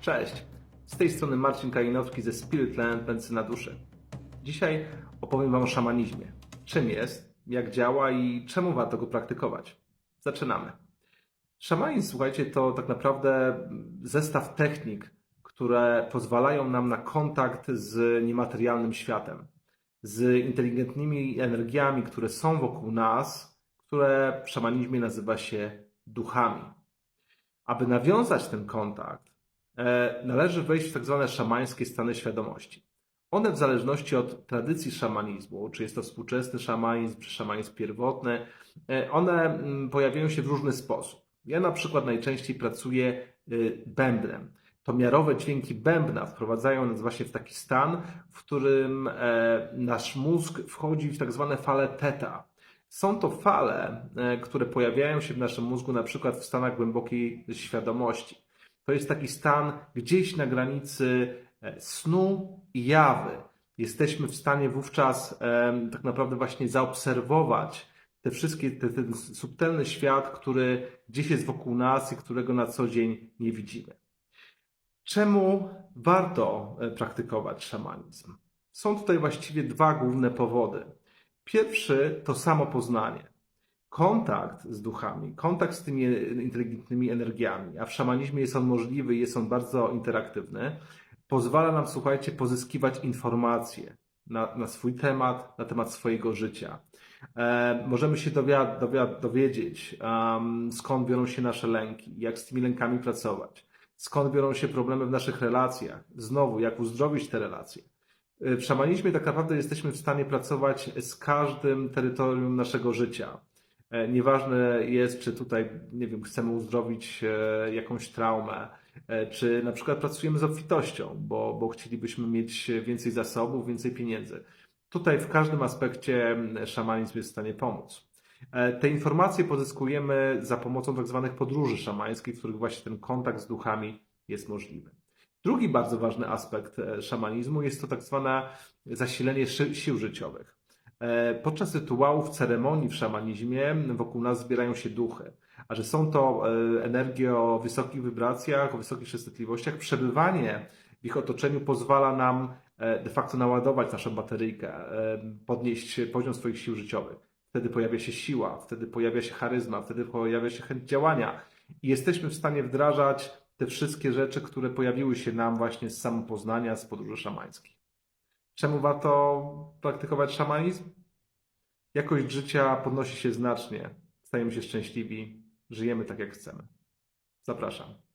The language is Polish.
Cześć, z tej strony Marcin Kalinowski ze Spirit Land Medycyna Duszy. Dzisiaj opowiem Wam o szamanizmie. Czym jest, jak działa i czemu warto go praktykować. Zaczynamy. Szamanizm, słuchajcie, to tak naprawdę zestaw technik, które pozwalają nam na kontakt z niematerialnym światem, z inteligentnymi energiami, które są wokół nas, które w szamanizmie nazywa się duchami. Aby nawiązać ten kontakt, należy wejść w tak zwane szamańskie stany świadomości. One w zależności od tradycji szamanizmu, czy jest to współczesny szamanizm, czy szamanizm pierwotny, e, one mm, pojawiają się w różny sposób. Ja na przykład najczęściej pracuję y, bębnem. To miarowe dźwięki bębna wprowadzają nas właśnie w taki stan, w którym e, nasz mózg wchodzi w tak zwane fale teta. Są to fale, e, które pojawiają się w naszym mózgu na przykład w stanach głębokiej świadomości. To jest taki stan gdzieś na granicy e, snu i jawy. Jesteśmy w stanie wówczas tak naprawdę właśnie zaobserwować te wszystkie, te, ten subtelny świat, który gdzieś jest wokół nas i którego na co dzień nie widzimy. Czemu warto e, praktykować szamanizm? Są tutaj właściwie dwa główne powody. Pierwszy to samo poznanie. Kontakt z duchami, kontakt z tymi inteligentnymi energiami, a w szamanizmie jest on możliwy, jest on bardzo interaktywny, pozwala nam, słuchajcie, pozyskiwać informacje na, na swój temat, na temat swojego życia. E, możemy się dowiedzieć, um, skąd biorą się nasze lęki, jak z tymi lękami pracować, skąd biorą się problemy w naszych relacjach, znowu, jak uzdrowić te relacje. E, W szamanizmie tak naprawdę jesteśmy w stanie pracować z każdym terytorium naszego życia. E, Nieważne jest, czy tutaj, nie wiem, chcemy uzdrowić e, jakąś traumę, e, czy na przykład pracujemy z obfitością, bo, bo chcielibyśmy mieć więcej zasobów, więcej pieniędzy. Tutaj w każdym aspekcie szamanizm jest w stanie pomóc. Te informacje pozyskujemy za pomocą tak zwanych podróży szamańskich, w których właśnie ten kontakt z duchami jest możliwy. Drugi bardzo ważny aspekt szamanizmu jest to tak zwane zasilenie sił życiowych. E, Podczas rytuałów, ceremonii w szamanizmie wokół nas zbierają się duchy. A że są to e, energie o wysokich wibracjach, o wysokich częstotliwościach, przebywanie w ich otoczeniu pozwala nam e, de facto naładować naszą bateryjkę, podnieść poziom swoich sił życiowych. Wtedy pojawia się siła, wtedy pojawia się charyzma, wtedy pojawia się chęć działania i jesteśmy w stanie wdrażać te wszystkie rzeczy, które pojawiły się nam właśnie z samopoznania, z podróży szamańskich. Czemu warto praktykować szamanizm? Jakość życia podnosi się znacznie, stajemy się szczęśliwi, żyjemy tak jak chcemy. Zapraszam.